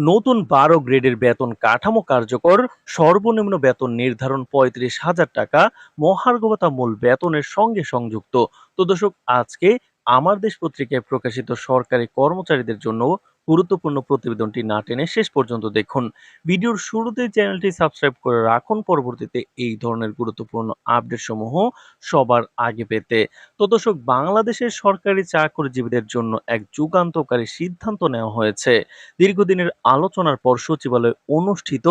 নতুন বারো গ্রেডের বেতন কাঠামো কার্যকর, সর্বনিম্ন বেতন নির্ধারণ পঁয়ত্রিশ হাজার টাকা মহার্ঘবতা মূল বেতনের সঙ্গে সংযুক্ত। তো দর্শক, আজকে আমার দেশ পত্রিকায় প্রকাশিত সরকারি কর্মচারীদের জন্য গুরুত্বপূর্ণ প্রতিবেদনটি না টেনে শেষ পর্যন্ত দেখুন। ভিডিওর শুরুতে চ্যানেলটি সাবস্ক্রাইব করে রাখুন, পরবর্তীতে এই ধরনের গুরুত্বপূর্ণ আপডেট সমূহ সবার আগে পেতে। তো দর্শক, বাংলাদেশের সরকারি চাকরিজীবীদের জন্য এক যুগান্তকারী সিদ্ধান্ত নেওয়া হয়েছে। দীর্ঘদিনের আলোচনার পর সচিবালয়ে অনুষ্ঠিত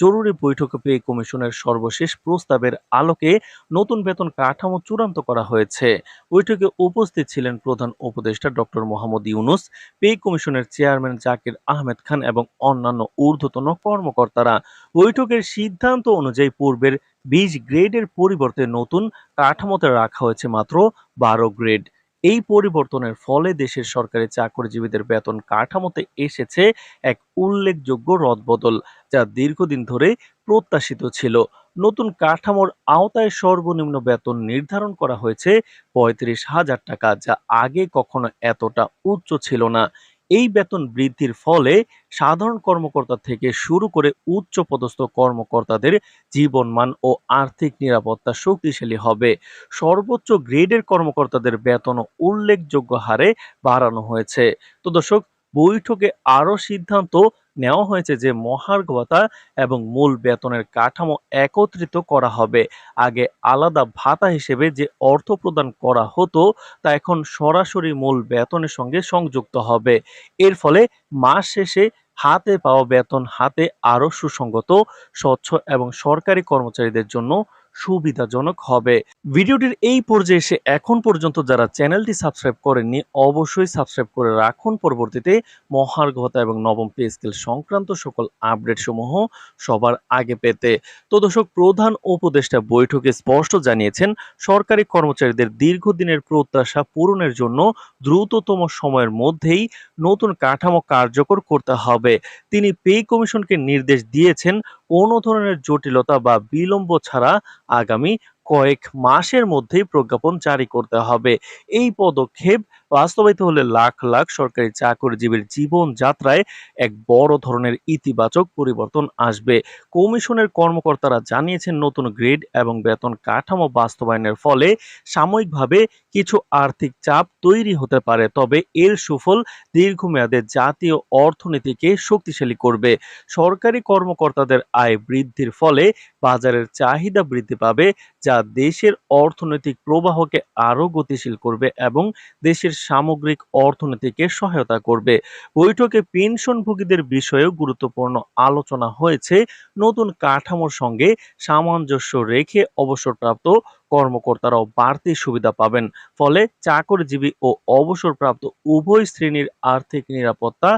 জরুরি বৈঠকে পে কমিশনের সর্বশেষ প্রস্তাবের আলোকে নতুন বেতন কাঠামো চূড়ান্ত করা হয়েছে। বৈঠকে উপস্থিত ছিলেন প্রধান উপদেষ্টা ডক্টর মোহাম্মদ ইউনুস পে কমিশনের চেয়ারম্যান জাকির আহমেদ খান এবং অন্যান্য ঊর্ধ্বতন কর্মকর্তারা। বৈঠকের সিদ্ধান্ত অনুযায়ী পূর্বের বিশ গ্রেডের পরিবর্তে নতুন কাঠামোতে রাখা হয়েছে মাত্র বারো গ্রেড। এই পরিবর্তনের ফলে দেশের সরকারি চাকরিজীবীদের বেতন কাঠামোতে এসেছে এক উল্লেখযোগ্য রদবদল, যা দীর্ঘদিন ধরে প্রত্যাশিত ছিল। নতুন কাঠামোর আওতায় সর্বনিম্ন বেতন নির্ধারণ করা হয়েছে পঁয়ত্রিশ হাজার টাকা, যা আগে কখনো এতটা উচ্চ ছিল না। এই বেতন বৃদ্ধির ফলে সাধারণ কর্মকর্তা থেকে শুরু করে উচ্চ পদস্থ কর্মকর্তাদের জীবনমান ও আর্থিক নিরাপত্তা শক্তিশালী হবে। সর্বোচ্চ গ্রেডের কর্মকর্তাদের বেতন উল্লেখযোগ্য হারে বাড়ানো হয়েছে। তো দর্শক, বৈঠকে আরও সিদ্ধান্ত নেওয়া হয়েছে যে মহার্ঘ ভাতা এবং মূল বেতনের কাঠামো একত্রিত করা হবে। আগে আলাদা ভাতা হিসেবে যে অর্থ প্রদান করা হতো, তা এখন সরাসরি মূল বেতনের সঙ্গে সংযুক্ত হবে। এর ফলে মাস শেষে হাতে পাওয়া বেতন হাতে আরও সুসংগত, স্বচ্ছ এবং সরকারি কর্মচারীদের জন্য সুবিধাজনক হবে। ভিডিওটির এই পর্যায়ে এসে এখন পর্যন্ত যারা চ্যানেলটি সাবস্ক্রাইব করেননি, অবশ্যই সাবস্ক্রাইব করে রাখুন। পরবর্তীতে মহার্ঘতা এবং নবম পে স্কেল সংক্রান্ত সকল আপডেট সমূহ সবার আগে পেতে। তো দর্শক, প্রধান উপদেষ্টা বৈঠকে স্পষ্ট জানিয়েছেন, সরকারি কর্মচারীদের দীর্ঘদিনের প্রত্যাশা পূরণের জন্য দ্রুততম সময়ের মধ্যেই নতুন কাঠামো কার্যকর করতে হবে। তিনি পে কমিশনকে নির্দেশ দিয়েছেন কোনো ধরনের জটিলতা বা বিলম্ব ছাড়া আগামী কয়েক মাসের মধ্যেই প্রজ্ঞাপন জারি করতে হবে। এই পদক্ষেপ বাস্তবায়িত হলে লাখ লাখ সরকারি চাকরিজীবীর জীবন যাত্রায় এক বড় ধরনের ইতিবাচক পরিবর্তন আসবে। কমিশনের কর্মকর্তারা জানিয়েছেন, নতুন গ্রেড এবং বেতন কাঠামো বাস্তবায়নের ফলে সাময়িকভাবে কিছু আর্থিক চাপ তৈরি হতে পারে, তবে এর সুফল দীর্ঘমেয়াদে জাতীয় অর্থনীতিকে শক্তিশালী করবে। সরকারি কর্মকর্তাদের আয় বৃদ্ধির ফলে বাজারের চাহিদা বৃদ্ধি পাবে, যা দেশের অর্থনৈতিক প্রবাহকে আরও গতিশীল করবে এবং দেশের সামগ্রিক অর্থনীতিকে সহায়তা করবে। বৈঠকে পেনশনভোগীদের বিষয়েও গুরুত্বপূর্ণ আলোচনা হয়েছে। নতুন কাঠামোর সঙ্গে সামঞ্জস্য রেখে অবসরপ্রাপ্ত কর্মকর্তারাও বাড়তি সুবিধা পাবেন। ফলে চাকরিজীবী ও অবসরপ্রাপ্ত উভয় শ্রেণির আর্থিক নিরাপত্তা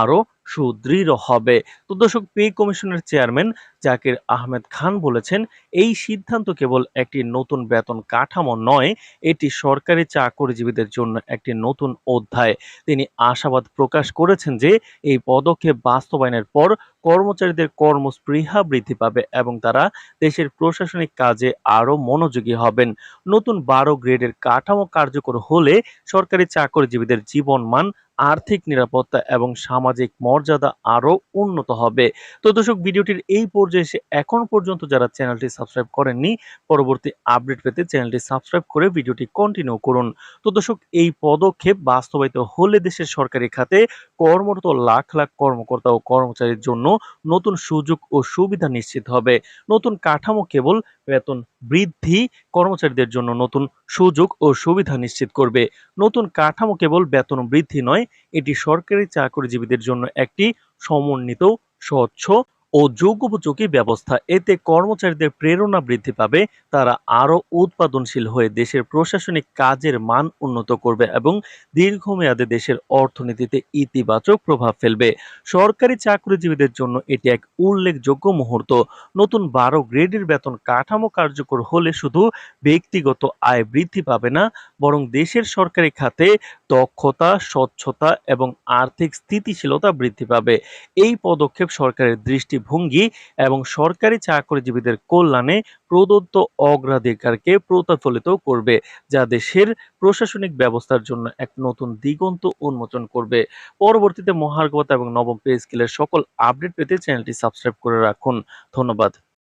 আরও সুদৃঢ় হবে। তো দর্শক, পে কমিশনের চেয়ারম্যান জাকির আহমেদ খান বলেছেন, এই সিদ্ধান্ত কেবল একটি নতুন বেতন কাঠামো নয়, এটি সরকারি চাকরিজীবীদের জন্য একটি নতুন অধ্যায়। তিনি আশাবাদ প্রকাশ করেছেন যে, এই পদক্ষেপ বাস্তবায়নের পর কর্মচারীদের কর্মস্পৃহা বৃদ্ধি পাবে এবং তারা দেশের প্রশাসনিক কাজে আরও মনোযোগী হবেন। নতুন বারো গ্রেডের কাঠামো কার্যকর হলে সরকারি চাকরিজীবীদের জীবনমান আর্থিক নিরাপত্তা এবং সামাজিক মর্যাদা আরও উন্নত হবে। তো দর্শক, ভিডিওটির এই পর্যায়ে এসে এখন পর্যন্ত যারা চ্যানেলটি সাবস্ক্রাইব করেননি, পরবর্তী আপডেট পেতে চ্যানেলটি সাবস্ক্রাইব করে ভিডিওটি কন্টিনিউ করুন। তো দর্শক, এই পদক্ষেপ বাস্তবায়িত হলে দেশের সরকারি খাতে কর্মরত লাখ লাখ কর্মকর্তা ও কর্মচারীর জন্য নতুন সুযোগ ও সুবিধা নিশ্চিত হবে। নতুন কাঠামো কেবল বেতন বৃদ্ধি কর্মচারীদের জন্য নতুন সুযোগ ও সুবিধা নিশ্চিত করবে। নতুন কাঠামো কেবল বেতন বৃদ্ধি নয়, এটি সরকারি চাকরিজীবীদের জন্য একটি সমন্বিত, স্বচ্ছ ও যোগ্যোপযোগী ব্যবস্থা। এতে কর্মচারীদের প্রেরণা বৃদ্ধি পাবে, তারা আরও উৎপাদনশীল হয়ে দেশের প্রশাসনিক কাজের মান উন্নত করবে এবং দীর্ঘমেয়াদে দেশের অর্থনীতিতে ইতিবাচক প্রভাব ফেলবে। সরকারি চাকরিজীবীদের জন্য এটি এক উল্লেখযোগ্য মুহূর্ত। নতুন বারো গ্রেডের বেতন কাঠামো কার্যকর হলে শুধু ব্যক্তিগত আয় বৃদ্ধি পাবে না, বরং দেশের সরকারি খাতে দক্ষতা, স্বচ্ছতা এবং আর্থিক স্থিতিশীলতা বৃদ্ধি পাবে। এই পদক্ষেপ সরকারের দৃষ্টি দৃষ্টিভঙ্গি এবং সরকারি চাকরিজীবীদের কল্যাণে প্রদত্ত অগ্রাধিকারকে প্রতিফলিত করবে, যা দেশের প্রশাসনিক ব্যবস্থার জন্য এক নতুন দিগন্ত উন্মোচন করবে। পরবর্তীতে মহার্ঘতা এবং নবম পে স্কেলের সকল আপডেট পেতে চ্যানেলটি সাবস্ক্রাইব করে রাখুন। ধন্যবাদ।